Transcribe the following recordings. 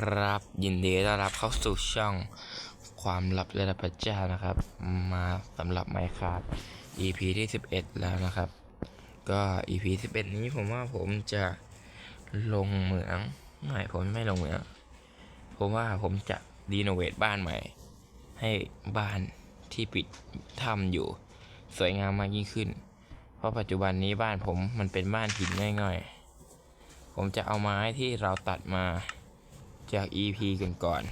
ครับ ยินดีต้อนรับเข้าสู่ช่องความลับระดับพระเจ้านะครับ มาสำหรับ Minecraft EP ที่ 11 แล้วนะครับ ก็ EP 11 นี้ผมว่าผมจะลงเหมืองไม่ผมไม่ลงเหมือง ผมว่าผมจะรีโนเวทบ้านใหม่ ให้บ้านที่ปิดถ้ำอยู่ สวยงามมากยิ่งขึ้น เพราะปัจจุบันนี้บ้านผมมันเป็นบ้านหินง่ายๆ ผมจะเอาไม้ที่เราตัดมา จาก EP กันก่อน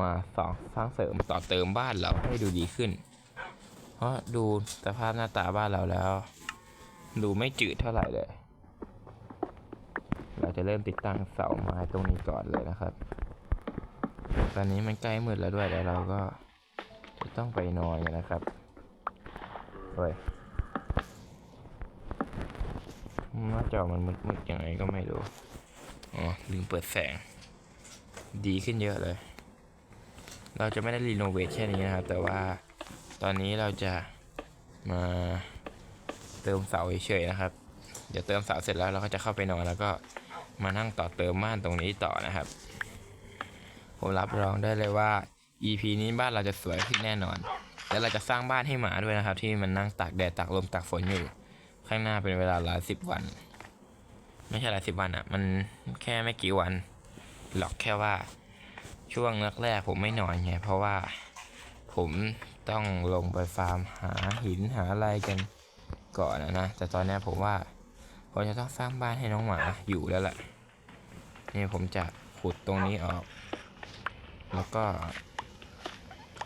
มาสองสร้างเสริมต่อเติมบ้านเราให้ดูดีขึ้น เพราะดูสภาพหน้าตาบ้านเราแล้ว ดูไม่จืดเท่าไหร่เลย เราจะเริ่มติดตั้งเสาไม้ตรงนี้ก่อนเลยนะครับ ตอนนี้มันใกล้มืดแล้วด้วยแล้วเราก็จะต้องไปนอนกันนะครับเฮ้ยหน้าจอมันมืดๆยังไงก็ไม่รู้ อ๋อ ลืมเปิดแสง ดีขึ้นเยอะเลย เราจะไม่ได้รีโนเวทแค่นี้นะครับ แต่ว่าตอนนี้เราจะมาเติมเสาเฉยๆนะครับ เดี๋ยวเติมเสาเสร็จแล้วเราก็จะเข้าไปนอนแล้วก็มานั่งต่อเติมบ้านตรงนี้ต่อนะครับ ผมรับรองได้เลยว่า EP นี้บ้านเราจะสวยขึ้นแน่นอน แล้วเราจะสร้างบ้านให้หมาด้วยนะครับ ที่มันนั่งตากแดดตากลมตากฝนอยู่ ข้างหน้าเป็นเวลาหลายสิบวัน ไม่ใช่หลายสิบวันอะ่ะ มันแค่ไม่กี่วัน หรอกแค่ว่าช่วงแรกๆผมไม่นอนไงเพราะว่าผมต้องลงไปฟาร์มหาหินหาอะไรกันก่อนนะนะแต่ตอนนี้ผมว่าผมจะต้องสร้างบ้านให้น้องหมาอยู่แล้วแหละนี่ผมจะขุดตรงนี้ออก แล้วก็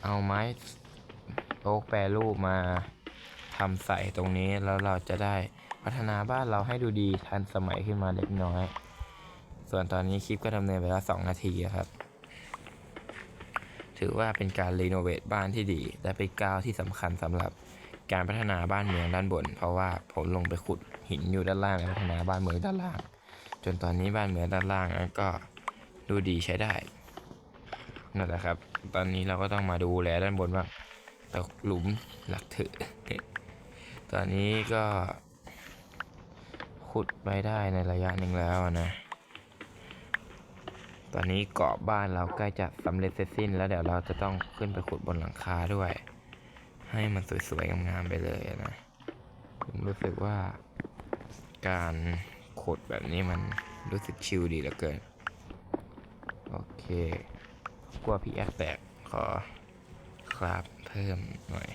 เอาไม้โอ๊กแปรรูปมาทำใส่ตรงนี้แล้วเราจะได้พัฒนาบ้านเราให้ดูดีทันสมัยขึ้นมาเล็กน้อย ส่วนตอนนี้คลิปก็ดำเนินไปแล้วสองนาทีครับ ถือว่าเป็นการรีโนเวทบ้านที่ดี และเป็นก้าวที่สำคัญสำหรับการพัฒนาบ้านเมืองด้านบน เพราะว่าผมลงไปขุดหินอยู่ด้านล่างและพัฒนาบ้านเมืองด้านล่าง จนตอนนี้บ้านเมืองด้านล่างนั้นก็ดูดีใช้ได้นั่นแหละครับ ตอนนี้เราก็ต้องมาดูแลด้านบนว่างตกหลุมหลักถือ ตอนนี้ก็ขุดไปได้ในระยะหนึ่งแล้วนะ ตอนนี้เกาะบ้านเราใกล้จะสำเร็จเสร็จสิ้น แล้วเดี๋ยวเราจะต้องขึ้นไปขุดบนหลังคาด้วย ให้มันสวยๆงามๆไปเลยนะผมรู้สึกว่าการขุดแบบนี้มันรู้สึกชิลดีเหลือเกิน โอเคกลัวพีแอคแตกขอคราบเพิ่มหน่อย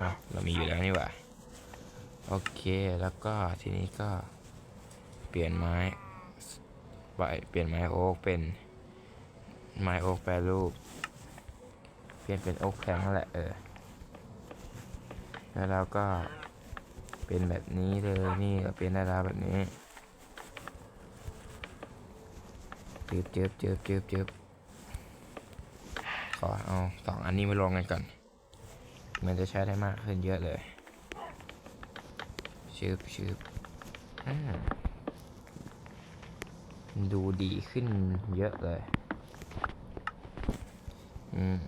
อะเรามีอยู่แล้วนี่หว่า โอเคแล้วก็ทีนี้ก็เปลี่ยนไม้ ไปเปลี่ยนไม้โอ๊กเป็นไม้โอ๊กแปรรูป เปลี่ยนเป็นโอ๊กแข็งนั่นแหละเออ แล้วเราก็เป็นแบบนี้เลยนี่ก็เป็นได้แล้วแบบนี้จืบจืบจืบจืบจืบขอเอาสองอันนี้มาลงกันก่อน มันจะใช้ได้มากขึ้นเยอะเลยชืบชืบอืม ดูดีขึ้นเยอะเลย อืม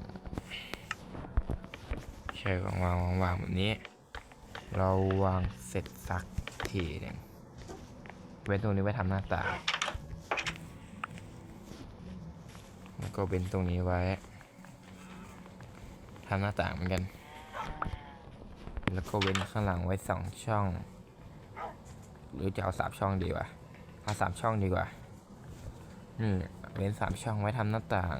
ใช่วางวางวางวางแบบนี้ เราวางเสร็จสักทีหนึ่งเว้นตรงนี้ไว้ทำหน้าต่างแล้วก็เว้นตรงนี้ไว้ทำหน้าต่างเหมือนกัน แล้วก็เว้นข้างหลังไว้สองช่อง หรือจะเอาสามช่องดีวะเอาสามช่องดีกว่า นี่เว้นสามช่องไว้ทำหน้าต่าง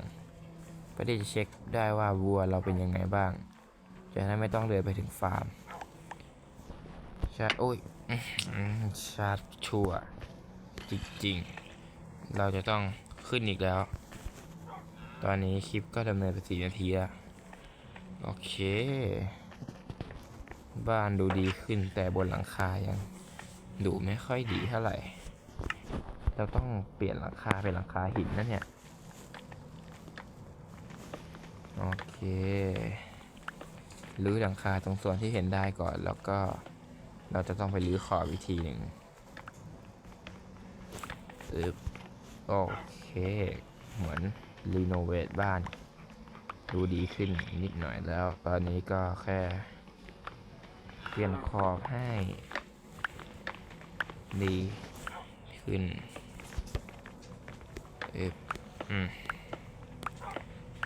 เพื่อที่จะเช็คได้ว่าวัวเราเป็นยังไงบ้าง จะได้ไม่ต้องเดินไปถึงฟาร์มชาร์จโอ้ยอื้อหือชาร์จชัวจริงๆ เราจะต้องขึ้นอีกแล้ว ตอนนี้คลิปก็ดำเนินไปสี่นาทีแล้ว โอเค บ้านดูดีขึ้นแต่บนหลังคายังดูไม่ค่อยดีเท่าไหร่ เราต้องเปลี่ยนหลังคาเป็นหลังคาหินนะเนี่ย โอเครื้อหลังคาตรงส่วนที่เห็นได้ก่อน แล้วก็เราจะต้องไปรื้อขอบวิธีหนึ่งอึบโอเค เหมือนรีโนเวทบ้าน ดูดีขึ้นนิดหน่อยแล้ว ตอนนี้ก็แค่เปลี่ยนขอบให้ ดีขึ้น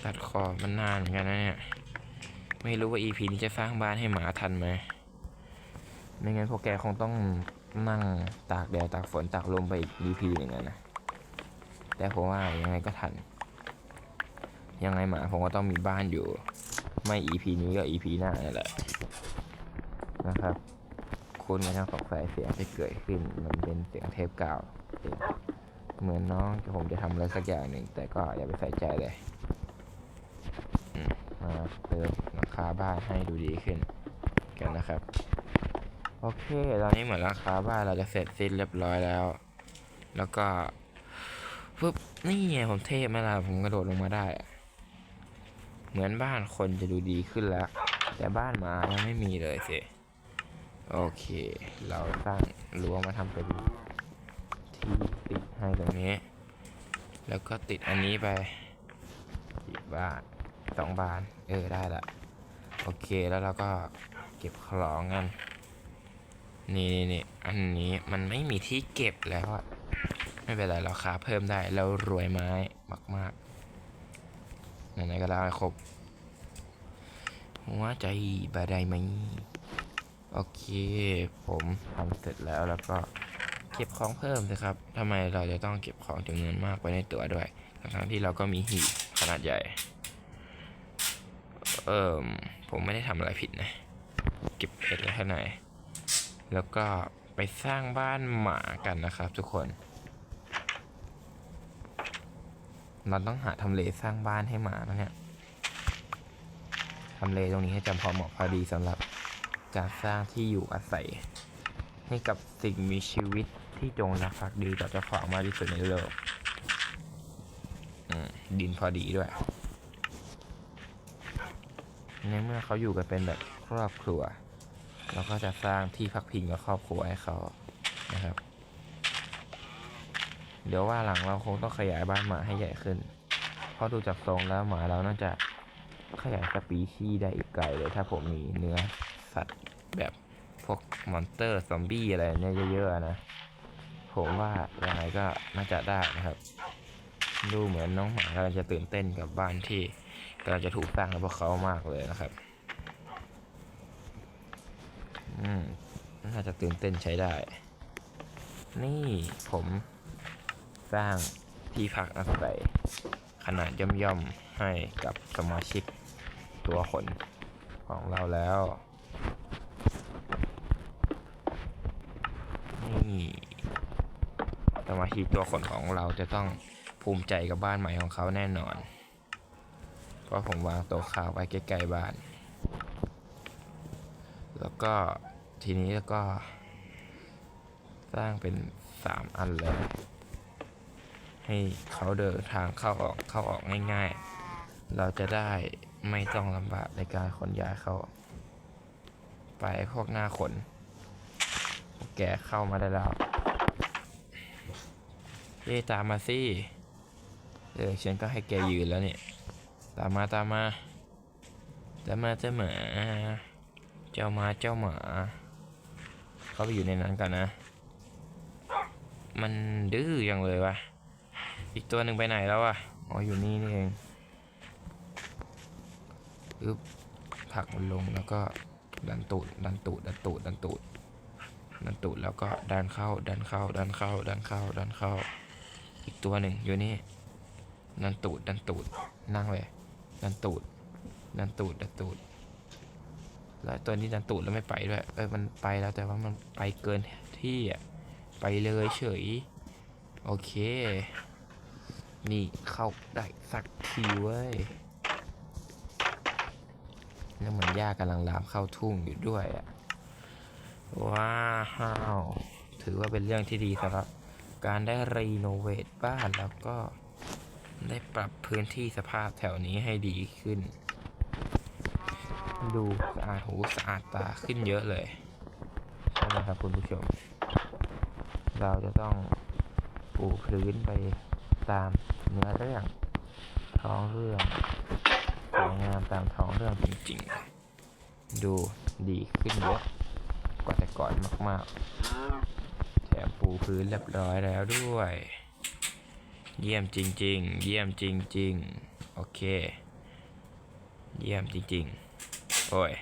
ตัดคอมันนานเหมือนกันนะเนี่ย ไม่รู้ว่า EP นี้จะสร้างบ้านให้หมาทันไหม ไม่งั้นพวกแกคงต้องนั่งตากแดดตากฝนตากลมไปอีก EP หนึ่งนะ แต่ผมว่ายังไงก็ทัน ยังไงหมาผมก็ต้องมีบ้านอยู่ ไม่ EP นี้ก็ EP หน้านั่แหละ นะครับ คุณไม่ต้องสงสัยเสียงที่เกิดขึ้น มันเป็นเสียงเทปกาวเอง เหมือนน้องผมจะทำอะไรสักอย่างหนึ่ง แต่ก็อย่าไปใส่ใจเลยมาเติมหลังคาบ้านให้ดูดีขึ้นกันนะครับ โอเค ตอนนี้เหมือนหลังคาบ้านเราจะเสร็จสิ้นเรียบร้อยแล้ว แล้วก็ปุ๊บนี่ไงผมเทพไหมล่ะผมกระโดดลงมาได้ เหมือนบ้านคนจะดูดีขึ้นแล้ว แต่บ้านหมายังไม่มีเลยสิโอเค เราสร้างรั้วมาทำเป็น ที่ติดให้ตรงนี้ แล้วก็ติดอันนี้ไปอีกบานสองบาน เออได้ละโอเคแล้วเราก็เก็บของกันนี่นี่นี่อันนี้มันไม่มีที่เก็บแล้วอะไม่เป็นไรเราคาเพิ่มได้เรารวยไม้มากๆไหนๆก็แล้วครบหัวใจบาได้ไหมโอเค ผมทำเสร็จแล้วแล้วก็ เก็บของเพิ่มนะครับทำไมเราจะต้องเก็บของจำนวนมากไว้ในตัวด้วย ทั้งที่เราก็มีหีบขนาดใหญ่ เอิมผมไม่ได้ทำอะไรผิดนะ เก็บเพชรไว้ข้างในแล้วก็ไปสร้างบ้านหมากันนะครับทุกคน เราต้องหาทำเลสร้างบ้านให้หมานะเนี่ยทำเลตรงนี้ให้จำพอเหมาะพอดีสำหรับการสร้างที่อยู่อาศัยให้กับสิ่งมีชีวิต ที่จงรักภักดีต่อเจ้าของมากที่สุดในโลกดินพอดีด้วย ในเมื่อเขาอยู่กันเป็นแบบครอบครัว เราก็จะสร้างที่พักพิงกับครอบครัวให้เขานะครับ เดี๋ยวว่าหลังเราคงต้องขยายบ้านหมาให้ใหญ่ขึ้น เพราะดูจากทรงแล้วหมาเราน่าจะขยายสปีชีส์ได้อีกไกลเลยถ้าผมมีเนื้อสัตว์แบบพวกมอนสเตอร์ซอมบี้อะไรเนี่ยเยอะๆนะ ผมว่ายังไงก็น่าจะได้นะครับ ดูเหมือนน้องหมากำลังจะตื่นเต้นกับบ้านที่กำลังจะถูกสร้างแล้วพวกเขามากเลยนะครับ อืมน่าจะตื่นเต้นใช้ได้ นี่ผมสร้างที่พักอาศัยขนาดย่อมๆให้กับสมาชิกตัวขนของเราแล้ว นี่ สมาชิกตัวขนของเราจะต้องภูมิใจกับบ้านใหม่ของเขาแน่นอน เพราะผมวางโต๊ะข้าวไว้ใกล้ๆบ้าน แล้วก็ทีนี้แล้วก็ สร้างเป็นสามอันเลย ให้เขาเดินทางเข้าออกเข้าออกง่ายๆ เราจะได้ไม่ต้องลำบากในการขนย้ายเขาไปพวกหน้าขน แกเข้ามาได้แล้ว ตามมาสิ เออฉันก็ให้แกยืนแล้วเนี่ย ตามมาตามมา ตามมาเจ้าหมา เจ้ามาเจ้าหมา เขาไปอยู่ในนั้นกันนะ มันดื้อยังเลยวะอีกตัวหนึ่งไปไหนแล้ววะอ๋ออยู่นี่นี่เองอึ๊บผลักมันลงแล้วก็ดันตูดดันตูดดันตูดดันตูดดันตูดแล้วก็ดันเข้าดันเข้าดันเข้าดันเข้าดันเข้า อีกตัวหนึ่งอยู่นี่ดันตูดดันตูดนั่งเลยดันตูดดันตูดดันตูดแล้วตัวนี้ดันตูดแล้วไม่ไปด้วยเออมันไปแล้วแต่ว่ามันไปเกินที่อะไปเลยเฉย โอเค นี่เข้าได้สักทีเว้ยแล้วเหมือนย่ากำลังลามเข้าทุ่งอยู่ด้วยอะว้าว ถือว่าเป็นเรื่องที่ดีสำหรับ การได้รีโนเวทบ้านแล้วก็ได้ปรับพื้นที่สภาพแถวนี้ให้ดีขึ้น ดูสะอาดหูสะอาดตาขึ้นเยอะเลยใช่ไหมครับคุณผู้ชม เราจะต้องปูพื้นไปตามเนื้อเรื่องท้องเรื่องสวยงามตามท้องเรื่องจริงๆ ดูดีขึ้นเยอะกว่าแต่ก่อนมากๆ ปูพื้นเรียบร้อยแล้วด้วย เยี่ยมจริง ๆ เยี่ยมจริง ๆ โอเค เยี่ยมจริง ๆ โอ้ย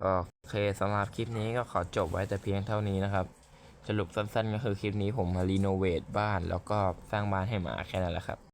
โอเคสำหรับคลิปนี้ก็ขอจบไว้แต่เพียงเท่านี้นะครับ สรุปสั้นๆ ก็คือคลิปนี้ผมมารีโนเวทบ้าน แล้วก็สร้างบ้านให้หมาแค่นั้นแหละครับ